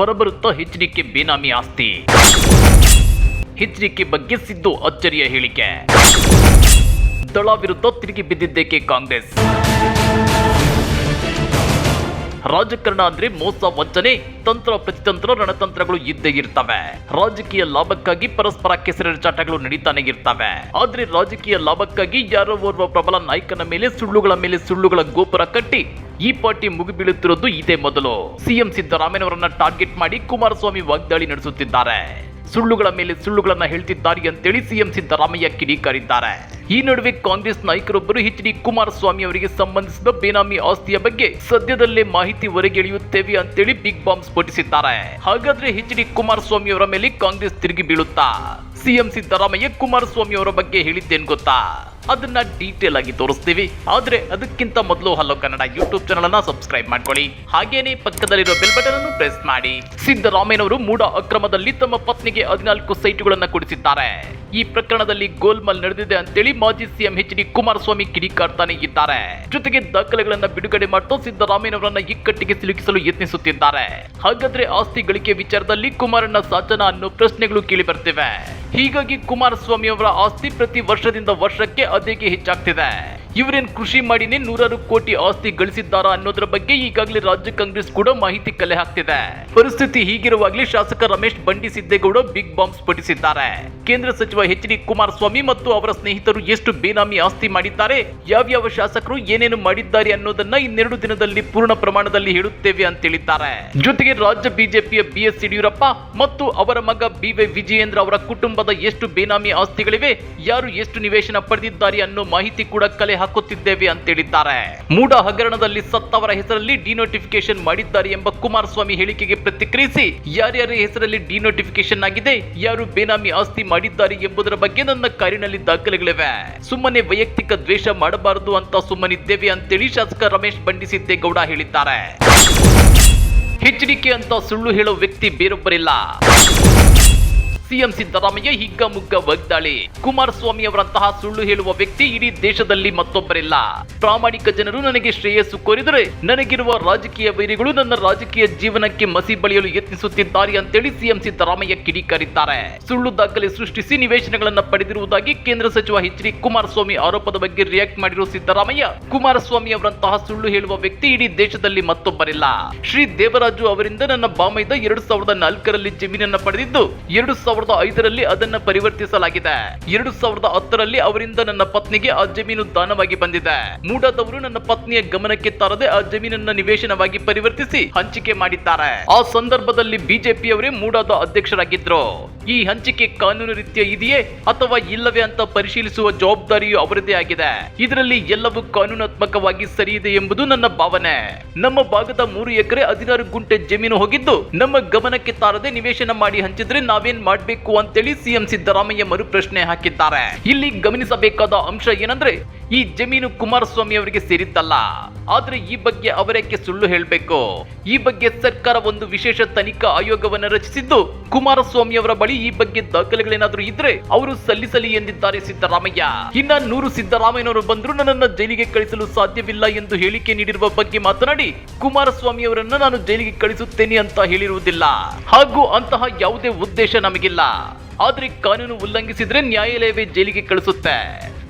ಹೊರಬರುತ್ತಾ HDK ಬೇನಾಮಿ ಆಸ್ತಿ. HDK ಬಗ್ಗೆ ಸಿದ್ದು ಅಚ್ಚರಿಯ ಹೇಳಿಕೆ. ದಳ ವಿರುದ್ಧ ತಿರುಗಿ ಬಿದ್ದಿದ್ದೇಕೆ ಕಾಂಗ್ರೆಸ್? ರಾಜಕಾರಣ ಅಂದ್ರೆ ಮೋಸ, ವಂಚನೆ, ತಂತ್ರ, ಪ್ರತಿತಂತ್ರ, ರಣತಂತ್ರಗಳು ಇದ್ದೇ ಇರ್ತವೆ. ರಾಜಕೀಯ ಲಾಭಕ್ಕಾಗಿ ಪರಸ್ಪರ ಕೆಸರೆರಚಾಟಗಳು ನಡೀತಾನೆ ಇರ್ತವೆ. ಆದ್ರೆ ರಾಜಕೀಯ ಲಾಭಕ್ಕಾಗಿ ಯಾರೋ ಓರ್ವ ಪ್ರಬಲ ನಾಯಕನ ಮೇಲೆ ಸುಳ್ಳುಗಳ ಮೇಲೆ ಸುಳ್ಳುಗಳ ಗೋಪುರ ಕಟ್ಟಿ ಈ ಪಾರ್ಟಿ ಮುಗಿಬೀಳುತ್ತಿರೋದು ಇದೇ ಮೊದಲು. ಸಿಎಂ ಸಿದ್ದರಾಮಯ್ಯನವರನ್ನ ಟಾರ್ಗೆಟ್ ಮಾಡಿ ಕುಮಾರಸ್ವಾಮಿ ವಾಗ್ದಾಳಿ ನಡೆಸುತ್ತಿದ್ದಾರೆ. ಸುಳ್ಳುಗಳ ಮೇಲೆ ಸುಳ್ಳುಗಳನ್ನ ಹೇಳ್ತಿದ್ದಾರೆ ಅಂತೇಳಿ ಸಿಎಂ ಸಿದ್ದರಾಮಯ್ಯ ಕಿಡಿಕಾರಿದ್ದಾರೆ. ಈ ನಡುವೆ ಕಾಂಗ್ರೆಸ್ ನಾಯಕರೊಬ್ಬರು ಎಚ್ ಡಿ ಕುಮಾರಸ್ವಾಮಿ ಅವರಿಗೆ ಸಂಬಂಧಿಸಿದ ಬೇನಾಮಿ ಆಸ್ತಿಯ ಬಗ್ಗೆ ಸದ್ಯದಲ್ಲೇ ಮಾಹಿತಿ ಹೊರಗೆಳೆಯುತ್ತೇವೆ ಅಂತೇಳಿ ಬಿಗ್ ಬಾಂಬ್ ಸ್ಫೋಟಿಸಿದ್ದಾರೆ. ಹಾಗಾದ್ರೆ ಎಚ್ ಡಿ ಕುಮಾರಸ್ವಾಮಿ ಅವರ ಮೇಲೆ ಕಾಂಗ್ರೆಸ್ ತಿರುಗಿ ಬೀಳುತ್ತಾ? ಸಿಎಂ ಸಿದ್ದರಾಮಯ್ಯ ಕುಮಾರಸ್ವಾಮಿ ಅವರ ಬಗ್ಗೆ ಹೇಳಿದ್ದೇನು ಗೊತ್ತಾ? ಅದನ್ನ ಡೀಟೇಲ್ ಆಗಿ ತೋರಿಸ್ತೀವಿ. ಆದ್ರೆ ಅದಕ್ಕಿಂತ ಮೊದಲು ಹಲೋ ಕನ್ನಡ ಯೂಟ್ಯೂಬ್ ಚಾನಲ್ ಅನ್ನ ಸಬ್ಸ್ಕ್ರೈಬ್ ಮಾಡ್ಕೊಳ್ಳಿ. ಹಾಗೇನೆ ಪಕ್ಕದಲ್ಲಿರೋ ಬೆಲ್ ಬಟನ್ ಅನ್ನು ಪ್ರೆಸ್ ಮಾಡಿ. ಸಿದ್ದರಾಮಯ್ಯನವರು ಮೂಡ ಅಕ್ರಮದಲ್ಲಿ ತಮ್ಮ ಪತ್ನಿಗೆ ಹದಿನಾಲ್ಕು ಸೈಟುಗಳನ್ನ ಕೊಡಿಸಿದ್ದಾರೆ. ಈ ಪ್ರಕರಣದಲ್ಲಿ ಗೋಲ್ಮಾಲ್ ನಡೆದಿದೆ ಅಂತೇಳಿ ಮಾಜಿ ಸಿಎಂ ಎಚ್ ಡಿ ಕುಮಾರಸ್ವಾಮಿ ಕಿಡಿಕಾರ್ತಾನೆ ಇದ್ದಾರೆ. ಜೊತೆಗೆ ದಾಖಲೆಗಳನ್ನ ಬಿಡುಗಡೆ ಮಾಡ್ತಾ ಸಿದ್ದರಾಮಯ್ಯನವರನ್ನ ಇಕ್ಕಟ್ಟಿಗೆ ಸಿಲುಕಿಸಲು ಯತ್ನಿಸುತ್ತಿದ್ದಾರೆ. ಹಾಗಾದ್ರೆ ಆಸ್ತಿ ಗಳಿಕೆ ವಿಚಾರದಲ್ಲಿ ಕುಮಾರಣ್ಣ ಸಾಚನ ಅನ್ನೋ ಪ್ರಶ್ನೆಗಳು ಕೇಳಿ ಬರ್ತಿವೆ. ಹೀಗಾಗಿ ಕುಮಾರಸ್ವಾಮಿ ಅವರ ಆಸ್ತಿ ಪ್ರತಿ ವರ್ಷದಿಂದ ವರ್ಷಕ್ಕೆ ಅದೇಗೆ ಹೆಚ್ಚಾಗ್ತಿದೆ. ಇವರೇನ್ ಕೃಷಿ ಮಾಡಿನೇ ನೂರಾರು ಕೋಟಿ ಆಸ್ತಿ ಗಳಿಸಿದ್ದಾರಾ ಅನ್ನೋದ್ರ ಬಗ್ಗೆ ಈಗಾಗಲೇ ರಾಜ್ಯ ಕಾಂಗ್ರೆಸ್ ಕೂಡ ಮಾಹಿತಿ ಕಲೆ ಹಾಕ್ತಿದೆ. ಪರಿಸ್ಥಿತಿ ಹೀಗಿರುವಾಗಲೇ ಶಾಸಕ ರಮೇಶ್ ಬಂಡಿ ಸಿದ್ದೇಗೌಡ ಬಿಗ್ ಬಾಂಬ್ ಸ್ಫೋಟಿಸಿದ್ದಾರೆ ಕೇಂದ್ರ ಸಚಿವ ಎಚ್ ಡಿ ಕುಮಾರಸ್ವಾಮಿ ಮತ್ತು ಅವರ ಸ್ನೇಹಿತರು ಎಷ್ಟು ಬೇನಾಮಿ ಆಸ್ತಿ ಮಾಡಿದ್ದಾರೆ, ಯಾವ್ಯಾವ ಶಾಸಕರು ಏನೇನು ಮಾಡಿದ್ದಾರೆ ಅನ್ನೋದನ್ನ ಇನ್ನೆರಡು ದಿನದಲ್ಲಿ ಪೂರ್ಣ ಪ್ರಮಾಣದಲ್ಲಿ ಹೇಳುತ್ತೇವೆ ಅಂತ ಹೇಳಿದ್ದಾರೆ. ಜೊತೆಗೆ ರಾಜ್ಯ ಬಿಜೆಪಿಯ ಬಿ ಎಸ್ ಯಡಿಯೂರಪ್ಪ ಮತ್ತು ಅವರ ಮಗ ಬಿ ವೈ ವಿಜಯೇಂದ್ರ ಅವರ ಕುಟುಂಬದ ಎಷ್ಟು ಬೇನಾಮಿ ಆಸ್ತಿಗಳಿವೆ, ಯಾರು ಎಷ್ಟು ನಿವೇಶನ ಪಡೆದಿದ್ದಾರೆ ಅನ್ನೋ ಮಾಹಿತಿ ಕೂಡ ಕಲೆ ಹಾಕುತ್ತಿದ್ದೇವೆ ಅಂತ ಹೇಳಿದ್ದಾರೆ. ಮೂಡ ಹಗರಣದಲ್ಲಿ ಸತ್ತವರ ಹೆಸರಲ್ಲಿ ಡಿನೋಟಿಫಿಕೇಶನ್ ಮಾಡಿದ್ದಾರೆ ಎಂಬ ಕುಮಾರಸ್ವಾಮಿ ಹೇಳಿಕೆಗೆ ಪ್ರತಿಕ್ರಿಯಿಸಿ ಯಾರ್ಯಾರ ಹೆಸರಲ್ಲಿ ಡಿನೋಟಿಫಿಕೇಶನ್ ಆಗಿದೆ ಯಾರು ಬೇನಾಮಿ ಆಸ್ತಿ ಮಾಡಿದ್ದಾರೆ ಎಂಬುದರ ಬಗ್ಗೆ ನನ್ನ ಕಾರಿನಲ್ಲಿ ದಾಖಲೆಗಳಿವೆ. ಸುಮ್ಮನೆ ವೈಯಕ್ತಿಕ ದ್ವೇಷ ಮಾಡಬಾರದು ಅಂತ ಸುಮ್ಮನಿದ್ದೇವೆ ಅಂತೇಳಿ ಶಾಸಕ ರಮೇಶ್ ಬಂಡಿಸಿದ್ದೇಗೌಡ ಹೇಳಿದ್ದಾರೆ. ಎಚ್ಡಿಕೆ ಅಂತ ಸುಳ್ಳು ಹೇಳೋ ವ್ಯಕ್ತಿ ಬೇರೊಬ್ಬರಿಲ್ಲ. ಸಿಎಂ ಸಿದ್ದರಾಮಯ್ಯ ಹಿಗ್ಗಮುಗ್ಗ ವಾಗ್ದಾಳಿ ಕುಮಾರಸ್ವಾಮಿ ಅವರಂತಹ ಸುಳ್ಳು ಹೇಳುವ ವ್ಯಕ್ತಿ ಇಡೀ ದೇಶದಲ್ಲಿ ಮತ್ತೊಬ್ಬರಿಲ್ಲ. ಪ್ರಾಮಾಣಿಕ ಜನರು ನನಗೆ ಶ್ರೇಯಸ್ಸು ಕೋರಿದರೆ ನನಗಿರುವ ರಾಜಕೀಯ ವೈರಿಗಳು ನನ್ನ ರಾಜಕೀಯ ಜೀವನಕ್ಕೆ ಮಸಿ ಬಳಿಯಲು ಯತ್ನಿಸುತ್ತಿದ್ದಾರೆ ಅಂತೇಳಿ ಸಿಎಂ ಸಿದ್ದರಾಮಯ್ಯ ಕಿಡಿಕಾರಿದ್ದಾರೆ. ಸುಳ್ಳು ದಾಖಲೆ ಸೃಷ್ಟಿಸಿ ನಿವೇಶನಗಳನ್ನು ಪಡೆದಿರುವುದಾಗಿ ಕೇಂದ್ರ ಸಚಿವ ಎಚ್ ಡಿ ಕುಮಾರಸ್ವಾಮಿ ಆರೋಪದ ಬಗ್ಗೆ ರಿಯಾಕ್ಟ್ ಮಾಡಿರುವ ಸಿದ್ದರಾಮಯ್ಯ ಕುಮಾರಸ್ವಾಮಿ ಅವರಂತಹ ಸುಳ್ಳು ಹೇಳುವ ವ್ಯಕ್ತಿ ಇಡೀ ದೇಶದಲ್ಲಿ ಮತ್ತೊಬ್ಬರಿಲ್ಲ. ಶ್ರೀ ದೇವರಾಜು ಅವರಿಂದ ನನ್ನ ಬಾಮೈದ ಎರಡು ಸಾವಿರದ ನಾಲ್ಕರಲ್ಲಿ ಜಮೀನನ್ನ ಪಡೆದಿದ್ದು, ಎರಡು ಸಾವಿರದ ಐದರಲ್ಲಿ ಅದನ್ನ ಪರಿವರ್ತಿಸಲಾಗಿದೆ. ಎರಡು ಸಾವಿರದ ಹತ್ತರಲ್ಲಿ ಅವರಿಂದ ನನ್ನ ಪತ್ನಿಗೆ ಆ ಜಮೀನು ದಾನವಾಗಿ ಬಂದಿದೆ. ಮೂಡಾದವರು ನನ್ನ ಪತ್ನಿಯ ಗಮನಕ್ಕೆ ತರದೆ ಆ ಜಮೀನನ್ನ ನಿವೇಶನವಾಗಿ ಪರಿವರ್ತಿಸಿ ಹಂಚಿಕೆ ಮಾಡಿದ್ದಾರೆ. ಆ ಸಂದರ್ಭದಲ್ಲಿ ಬಿಜೆಪಿ ಅವರೇ ಮೂಡಾದ ಅಧ್ಯಕ್ಷರಾಗಿದ್ರು. ಈ ಹಂಚಿಕೆ ಕಾನೂನು ರೀತಿಯ ಇದೆಯೇ ಅಥವಾ ಇಲ್ಲವೇ ಅಂತ ಪರಿಶೀಲಿಸುವ ಜವಾಬ್ದಾರಿಯು ಅವರದೇ ಆಗಿದೆ. ಇದರಲ್ಲಿ ಎಲ್ಲವೂ ಕಾನೂನಾತ್ಮಕವಾಗಿ ಸರಿ ಇದೆ ಎಂಬುದು ನನ್ನ ಭಾವನೆ. ನಮ್ಮ ಭಾಗದ ಮೂರು ಎಕರೆ ಹದಿನಾರು ಗುಂಟೆ ಜಮೀನು ಹೋಗಿದ್ದು ನಮ್ಮ ಗಮನಕ್ಕೆ ತಾರದೆ ನಿವೇಶನ ಮಾಡಿ ಹಂಚಿದ್ರೆ ನಾವೇನ್ ಮಾಡ್ಬೇಕು? ಅಂತೇಳಿ ಸಿಎಂ ಸಿದ್ದರಾಮಯ್ಯ ಮರು ಪ್ರಶ್ನೆ ಹಾಕಿದ್ದಾರೆ. ಇಲ್ಲಿ ಗಮನಿಸಬೇಕಾದ ಅಂಶ ಏನಂದ್ರೆ ಈ ಜಮೀನು ಕುಮಾರಸ್ವಾಮಿ ಅವರಿಗೆ ಸೇರಿದ್ದಲ್ಲ. ಆದ್ರೆ ಈ ಬಗ್ಗೆ ಅವರೇಕೆ ಸುಳ್ಳು ಹೇಳಬೇಕು? ಈ ಬಗ್ಗೆ ಸರ್ಕಾರ ಒಂದು ವಿಶೇಷ ತನಿಖಾ ಆಯೋಗವನ್ನು ರಚಿಸಿದ್ದು ಕುಮಾರಸ್ವಾಮಿ ಅವರ ಬಳಿ ಈ ಬಗ್ಗೆ ದಾಖಲೆಗಳೇನಾದ್ರೂ ಇದ್ರೆ ಅವರು ಸಲ್ಲಿಸಲಿ ಎಂದಿದ್ದಾರೆ ಸಿದ್ದರಾಮಯ್ಯ. ಇನ್ನ ನೂರು ಸಿದ್ದರಾಮಯ್ಯನವರು ಬಂದ್ರು ನನ್ನನ್ನು ಜೈಲಿಗೆ ಕಳಿಸಲು ಸಾಧ್ಯವಿಲ್ಲ ಎಂದು ಹೇಳಿಕೆ ನೀಡಿರುವ ಬಗ್ಗೆ ಮಾತನಾಡಿ ಕುಮಾರಸ್ವಾಮಿ ಅವರನ್ನು ನಾನು ಜೈಲಿಗೆ ಕಳಿಸುತ್ತೇನೆ ಅಂತ ಹೇಳಿರುವುದಿಲ್ಲ. ಹಾಗೂ ಅಂತಹ ಯಾವುದೇ ಉದ್ದೇಶ ನಮಗಿಲ್ಲ. ಆದ್ರೆ ಕಾನೂನು ಉಲ್ಲಂಘಿಸಿದ್ರೆ ನ್ಯಾಯಾಲಯವೇ ಜೈಲಿಗೆ ಕಳಿಸುತ್ತೆ.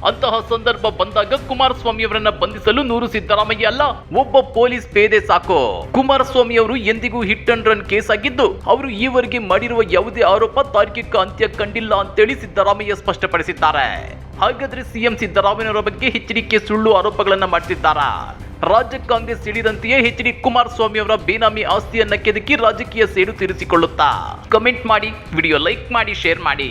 ಅಂತಹ ಸಂದರ್ಭ ಬಂದಾಗ ಕುಮಾರಸ್ವಾಮಿ ಅವರನ್ನ ಬಂಧಿಸಲು ನೂರು ಸಿದ್ದರಾಮಯ್ಯ ಅಲ್ಲ, ಒಬ್ಬ ಪೊಲೀಸ್ ಪೇದೆ ಸಾಕು. ಕುಮಾರಸ್ವಾಮಿ ಅವರು ಎಂದಿಗೂ ಹಿಟ್ ಅಂಡ್ ರನ್ ಕೇಸ್ ಆಗಿದ್ದು, ಅವರು ಈವರೆಗೆ ಮಾಡಿರುವ ಯಾವುದೇ ಆರೋಪ ತಾರ್ಕಿಕ ಅಂತ್ಯ ಕಂಡಿಲ್ಲ ಅಂತೇಳಿ ಸಿದ್ದರಾಮಯ್ಯ ಸ್ಪಷ್ಟಪಡಿಸಿದ್ದಾರೆ. ಹಾಗಾದ್ರೆ ಸಿಎಂ ಸಿದ್ದರಾಮಯ್ಯನವರ ಬಗ್ಗೆ ಎಚ್ಚರಿಕೆ ಸುಳ್ಳು ಆರೋಪಗಳನ್ನ ಮಾಡ್ತಿದ್ದಾರಾ? ರಾಜ್ಯ ಕಾಂಗ್ರೆಸ್ ಹಿಡಿದಂತೆಯೇ ಹೆಚ್ ಡಿ ಕುಮಾರಸ್ವಾಮಿ ಅವರ ಬೇನಾಮಿ ಆಸ್ತಿಯನ್ನ ಕೆದಕಿ ರಾಜಕೀಯ ಸೇಡು ತೀರಿಸಿಕೊಳ್ಳುತ್ತಾ? ಕಮೆಂಟ್ ಮಾಡಿ, ವಿಡಿಯೋ ಲೈಕ್ ಮಾಡಿ, ಶೇರ್ ಮಾಡಿ.